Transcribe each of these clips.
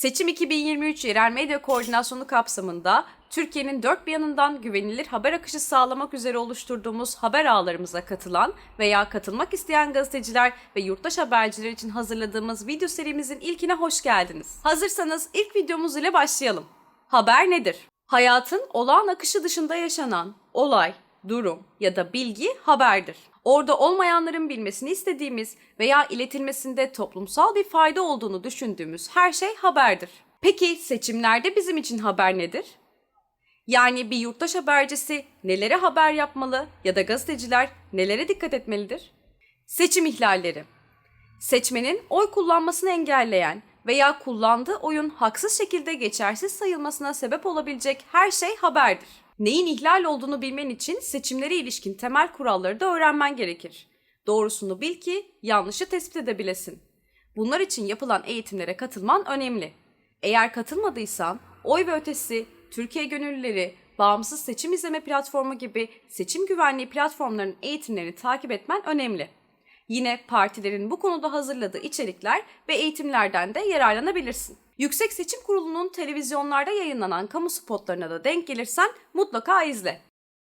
Seçim 2023 yerel medya koordinasyonu kapsamında Türkiye'nin dört bir yanından güvenilir haber akışı sağlamak üzere oluşturduğumuz haber ağlarımıza katılan veya katılmak isteyen gazeteciler ve yurttaş haberciler için hazırladığımız video serimizin ilkine hoş geldiniz. Hazırsanız ilk videomuz ile başlayalım. Haber nedir? Hayatın olağan akışı dışında yaşanan olay, durum ya da bilgi haberdir. Orada olmayanların bilmesini istediğimiz veya iletilmesinde toplumsal bir fayda olduğunu düşündüğümüz her şey haberdir. Peki seçimlerde bizim için haber nedir? Yani bir yurttaş habercisi nelere haber yapmalı ya da gazeteciler nelere dikkat etmelidir? Seçim ihlalleri. Seçmenin oy kullanmasını engelleyen veya kullandığı oyun haksız şekilde geçersiz sayılmasına sebep olabilecek her şey haberdir. Neyin ihlal olduğunu bilmen için seçimlere ilişkin temel kuralları da öğrenmen gerekir. Doğrusunu bil ki yanlışı tespit edebilesin. Bunlar için yapılan eğitimlere katılman önemli. Eğer katılmadıysan oy ve ötesi, Türkiye Gönüllüleri, Bağımsız Seçim İzleme Platformu gibi seçim güvenliği platformlarının eğitimlerini takip etmen önemli. Yine partilerin bu konuda hazırladığı içerikler ve eğitimlerden de yararlanabilirsin. Yüksek Seçim Kurulu'nun televizyonlarda yayınlanan kamu spotlarına da denk gelirsen mutlaka izle.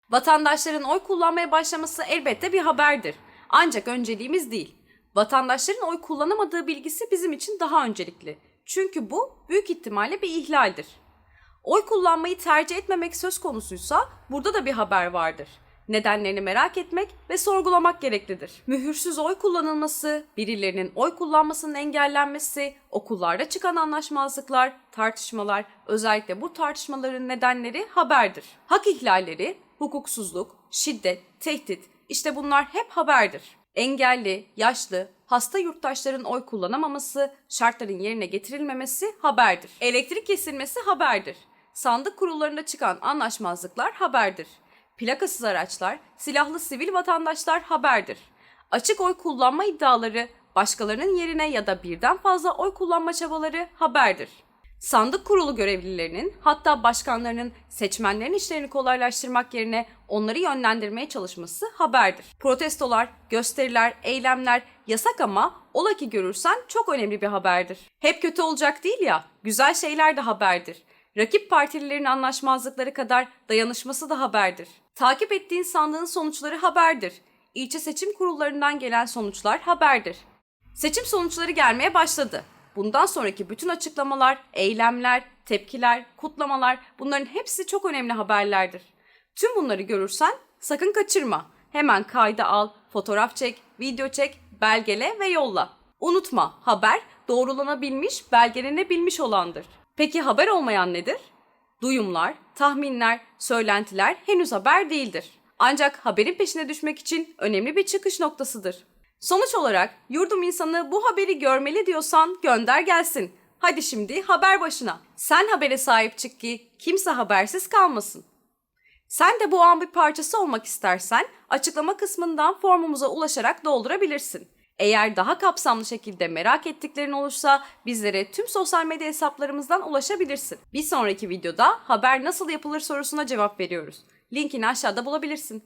Vatandaşların oy kullanmaya başlaması elbette bir haberdir. Ancak önceliğimiz değil. Vatandaşların oy kullanamadığı bilgisi bizim için daha öncelikli. Çünkü bu büyük ihtimalle bir ihlaldir. Oy kullanmayı tercih etmemek söz konusuysa burada da bir haber vardır. Nedenlerini merak etmek ve sorgulamak gereklidir. Mühürsüz oy kullanılması, birilerinin oy kullanmasının engellenmesi, okullarda çıkan anlaşmazlıklar, tartışmalar, özellikle bu tartışmaların nedenleri haberdir. Hak ihlalleri, hukuksuzluk, şiddet, tehdit, işte bunlar hep haberdir. Engelli, yaşlı, hasta yurttaşların oy kullanamaması, şartların yerine getirilmemesi haberdir. Elektrik kesilmesi haberdir. Sandık kurullarında çıkan anlaşmazlıklar haberdir. Plakasız araçlar, silahlı sivil vatandaşlar haberdir. Açık oy kullanma iddiaları, başkalarının yerine ya da birden fazla oy kullanma çabaları haberdir. Sandık kurulu görevlilerinin hatta başkanlarının seçmenlerin işlerini kolaylaştırmak yerine onları yönlendirmeye çalışması haberdir. Protestolar, gösteriler, eylemler yasak ama ola ki görürsen çok önemli bir haberdir. Hep kötü olacak değil ya, güzel şeyler de haberdir. Rakip partililerin anlaşmazlıkları kadar dayanışması da haberdir. Takip ettiğin sandığın sonuçları haberdir. İlçe seçim kurullarından gelen sonuçlar haberdir. Seçim sonuçları gelmeye başladı. Bundan sonraki bütün açıklamalar, eylemler, tepkiler, kutlamalar bunların hepsi çok önemli haberlerdir. Tüm bunları görürsen sakın kaçırma. Hemen kayda al, fotoğraf çek, video çek, belgele ve yolla. Unutma, haber doğrulanabilmiş, belgelenebilmiş olandır. Peki haber olmayan nedir? Duyumlar, tahminler, söylentiler henüz haber değildir. Ancak haberin peşine düşmek için önemli bir çıkış noktasıdır. Sonuç olarak yurdum insanı bu haberi görmeli diyorsan gönder gelsin. Hadi şimdi haber başına. Sen habere sahip çık ki kimse habersiz kalmasın. Sen de bu an bir parçası olmak istersen açıklama kısmından formumuza ulaşarak doldurabilirsin. Eğer daha kapsamlı şekilde merak ettiklerin olursa bizlere tüm sosyal medya hesaplarımızdan ulaşabilirsin. Bir sonraki videoda haber nasıl yapılır sorusuna cevap veriyoruz. Linkini aşağıda bulabilirsin.